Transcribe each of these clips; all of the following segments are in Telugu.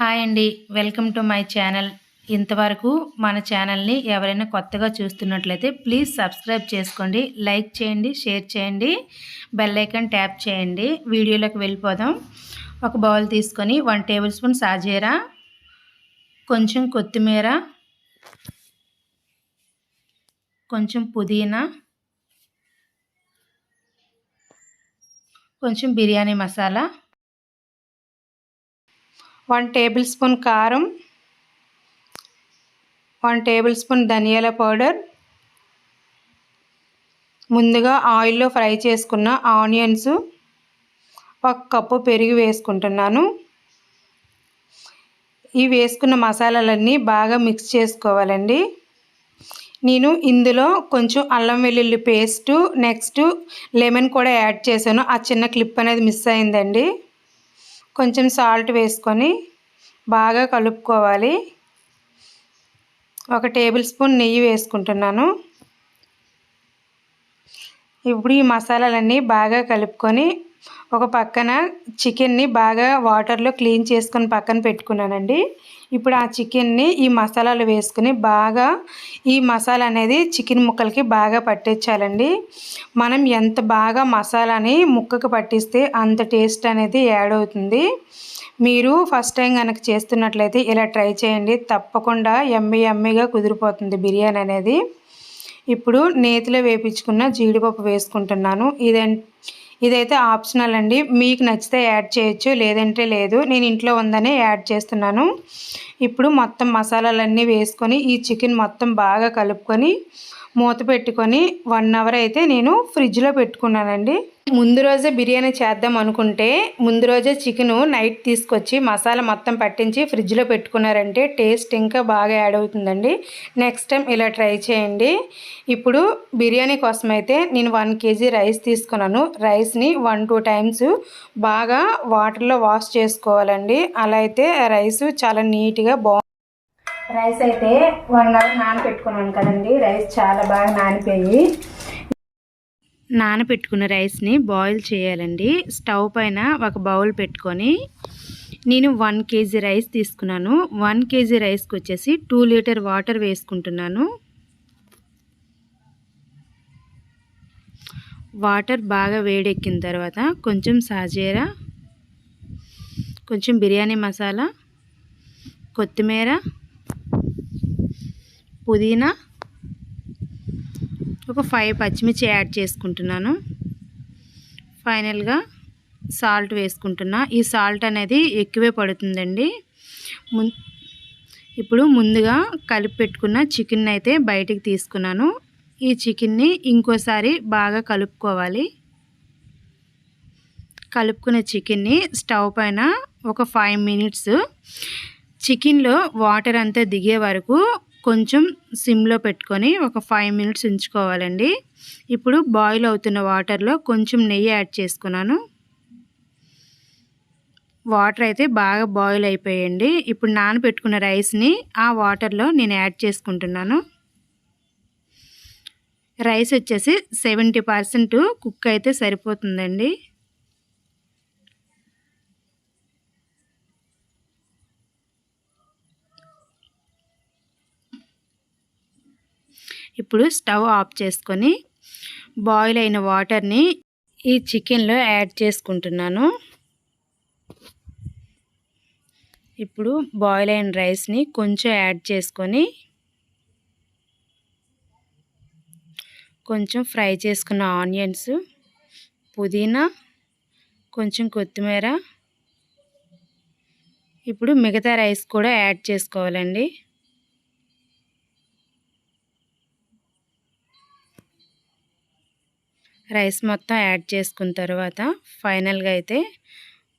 హాయ్ అండి. Welcome to my channel. ఇంతవరకు మన ఛానల్ని ఎవరైనా కొత్తగా చూస్తున్నట్లయితే ప్లీజ్ సబ్స్క్రైబ్ చేసుకోండి. లైక్ చేయండి షేర్ చేయండి బెల్ ఐకాన్ ట్యాప్ చేయండి. వీడియోలోకి వెళ్ళిపోదాం. ఒక బౌల్ తీసుకొని వన్ టేబుల్ స్పూన్ సాజీరా కొంచెం కొత్తిమీర కొంచెం పుదీనా కొంచెం biryani masala one tablespoon కారం వన్ టేబుల్ స్పూన్ ధనియాల పౌడర్ ముందుగా ఆయిల్లో ఫ్రై చేసుకున్న ఆనియన్స్ ఒక కప్పు పెరుగు వేసుకుంటున్నాను. ఈ వేసుకున్న మసాలాలన్నీ బాగా మిక్స్ చేసుకోవాలండి. నేను ఇందులో కొంచెం అల్లం వెల్లుల్లి పేస్టు నెక్స్ట్ లెమన్ కూడా యాడ్ చేశాను. ఆ చిన్న క్లిప్ అనేది మిస్ అయిందండి. కొంచెం సాల్ట్ వేసుకొని బాగా కలుపుకోవాలి. ఒక టేబుల్ స్పూన్ నెయ్యి వేసుకుంటున్నాను. ఇప్పుడు ఈ మసాలాలన్నీ బాగా కలుపుకొని ఒక పక్కన చికెన్ని బాగా వాటర్లో క్లీన్ చేసుకొని పక్కన పెట్టుకున్నానండి. ఇప్పుడు ఆ చికెన్ని ఈ మసాలాలు వేసుకుని బాగా ఈ మసాలా అనేది చికెన్ ముక్కలకి బాగా పట్టించాలండి మనం ఎంత బాగా మసాలాని ముక్కకు పట్టిస్తే అంత టేస్ట్ అనేది యాడ్ అవుతుంది. మీరు ఫస్ట్ టైం కనుక చేస్తున్నట్లయితే ఇలా ట్రై చేయండి. తప్పకుండా ఎమ్మి ఎమ్మిగా కుదిరిపోతుంది బిర్యానీ అనేది. ఇప్పుడు నేతిలో వేపించుకున్న జీడిపప్పు వేసుకుంటున్నాను. ఇదే ఇదైతే ఆప్షనల్ అండి. మీకు నచ్చితే యాడ్ చేయొచ్చు లేదంటే లేదు. నేను ఇంట్లో ఉందనే యాడ్ చేస్తున్నాను. ఇప్పుడు మొత్తం మసాలాలన్నీ వేసుకొని ఈ చికెన్ మొత్తం బాగా కలుపుకొని మూత పెట్టుకొని వన్ అవర్ అయితే నేను ఫ్రిడ్జ్లో పెట్టుకున్నానండి. ముందు రోజే బిర్యానీ చేద్దాం అనుకుంటే ముందు రోజే చికెను నైట్ తీసుకొచ్చి మసాలా మొత్తం పట్టించి ఫ్రిడ్జ్లో పెట్టుకున్నారంటే టేస్ట్ ఇంకా బాగా యాడ్ అవుతుందండి. నెక్స్ట్ టైం ఇలా ట్రై చేయండి. ఇప్పుడు బిర్యానీ కోసం అయితే నేను వన్ కేజీ రైస్ తీసుకున్నాను. రైస్ని వన్ టూ టైమ్స్ బాగా వాటర్లో వాష్ చేసుకోవాలండి. అలా అయితే రైస్ చాలా నీట్గా బాగుంది రైస్ అయితే వన్ అవర్ నానబెట్టుకున్నాను కదండి. రైస్ చాలా బాగా నానిపోయి. నానబెట్టుకున్న రైస్ని బాయిల్ చేయాలండి. స్టవ్ పైన ఒక బౌల్ పెట్టుకొని నేను వన్ కేజీ రైస్ తీసుకున్నాను. వన్ కేజీ రైస్కి వచ్చేసి టూ లీటర్ వాటర్ వేసుకుంటున్నాను. వాటర్ బాగా వేడెక్కిన తర్వాత కొంచెం సాజీరా కొంచెం బిర్యానీ మసాలా కొత్తిమీర పుదీనా ఒక ఫైవ్ పచ్చిమిర్చి యాడ్ చేసుకుంటున్నాను. ఫైనల్గా సాల్ట్ వేసుకుంటున్నా. ఈ సాల్ట్ అనేది ఎక్కువే పడుతుందండి. ఇప్పుడు ముందుగా కలిపి పెట్టుకున్న చికెన్ అయితే బయటికి తీసుకున్నాను. ఈ చికెన్ని ఇంకోసారి బాగా కలుపుకోవాలి. కలుపుకున్న చికెన్ని స్టవ్ పైన ఒక ఫైవ్ మినిట్స్ చికెన్లో వాటర్ అంతా దిగే వరకు కొంచెం సిమ్లో పెట్టుకొని ఒక ఫైవ్ మినిట్స్ ఉంచుకోవాలండి. ఇప్పుడు బాయిల్ అవుతున్న వాటర్లో కొంచెం నెయ్యి యాడ్ చేసుకున్నాను. వాటర్ అయితే బాగా బాయిల్ అయిపోయండి. ఇప్పుడు నానబెట్టుకున్న రైస్ని ఆ వాటర్లో నేను యాడ్ చేసుకుంటున్నాను. రైస్ వచ్చేసి సెవెంటీ పర్సెంట్ కుక్ అయితే సరిపోతుందండి. ఇప్పుడు స్టవ్ ఆఫ్ చేసుకొని బాయిల్ అయిన వాటర్ని ఈ చికెన్లో యాడ్ చేసుకుంటున్నాను. ఇప్పుడు బాయిల్ అయిన రైస్ని కొంచెం యాడ్ చేసుకొని కొంచెం ఫ్రై చేసుకున్న ఆనియన్స్ పుదీనా కొంచెం కొత్తిమీర. ఇప్పుడు మిగతా రైస్ కూడా యాడ్ చేసుకోవాలండి. రైస్ మొత్తం యాడ్ చేసుకున్న తర్వాత ఫైనల్గా అయితే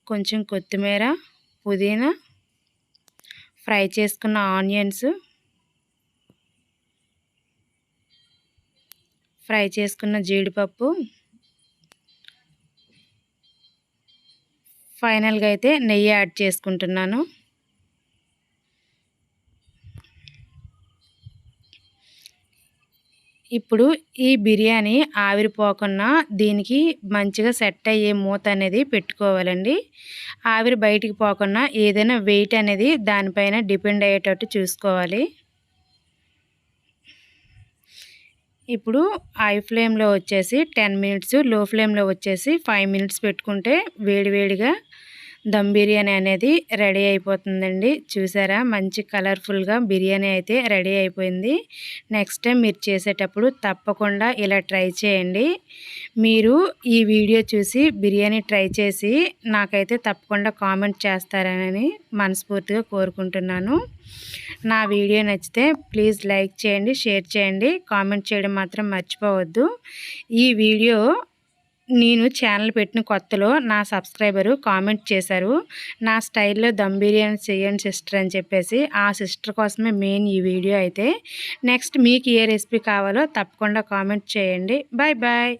కొంచెం కొత్తిమీర పుదీనా ఫ్రై చేసుకున్న ఆనియన్స్ ఫ్రై చేసుకున్న జీడిపప్పు. ఫైనల్గా అయితే నెయ్యి యాడ్ చేసుకుంటున్నాను. ఇప్పుడు ఈ బిర్యానీ ఆవిరిపోకుండా దీనికి మంచిగా సెట్ అయ్యే మూత అనేది పెట్టుకోవాలండి. ఆవిరి బయటికి పోకుండా ఏదైనా వెయిట్ అనేది దానిపైన డిపెండ్ అయ్యేటట్టు చూసుకోవాలి. ఇప్పుడు హై ఫ్లేమ్లో వచ్చేసి టెన్ మినిట్స్లో ఫ్లేమ్లో వచ్చేసి ఫైవ్ మినిట్స్ పెట్టుకుంటే వేడివేడిగా దమ్ బిర్యానీ అనేది రెడీ అయిపోతుందండి. చూసారా? మంచి కలర్ఫుల్గా బిర్యానీ అయితే రెడీ అయిపోయింది. నెక్స్ట్ టైం మీరు చేసేటప్పుడు తప్పకుండా ఇలా ట్రై చేయండి. మీరు ఈ వీడియో చూసి బిర్యానీ ట్రై చేసి నాకైతే తప్పకుండా కామెంట్ చేస్తారని మనస్ఫూర్తిగా కోరుకుంటున్నాను. నా వీడియో నచ్చితే ప్లీజ్ లైక్ చేయండి షేర్ చేయండి. కామెంట్ చేయడం మాత్రం మర్చిపోవద్దు. ఈ వీడియో నేను ఛానల్ పెట్టిన కొత్తలో నా సబ్స్క్రైబరు కామెంట్ చేశారు. నా స్టైల్లో దమ్ బిర్యానీ చేయండి సిస్టర్ అని చెప్పేసి ఆ సిస్టర్ కోసమే మెయిన్ ఈ వీడియో అయితే. నెక్స్ట్ మీకు ఏ రెసిపీ కావాలో తప్పకుండా కామెంట్ చేయండి. Bye bye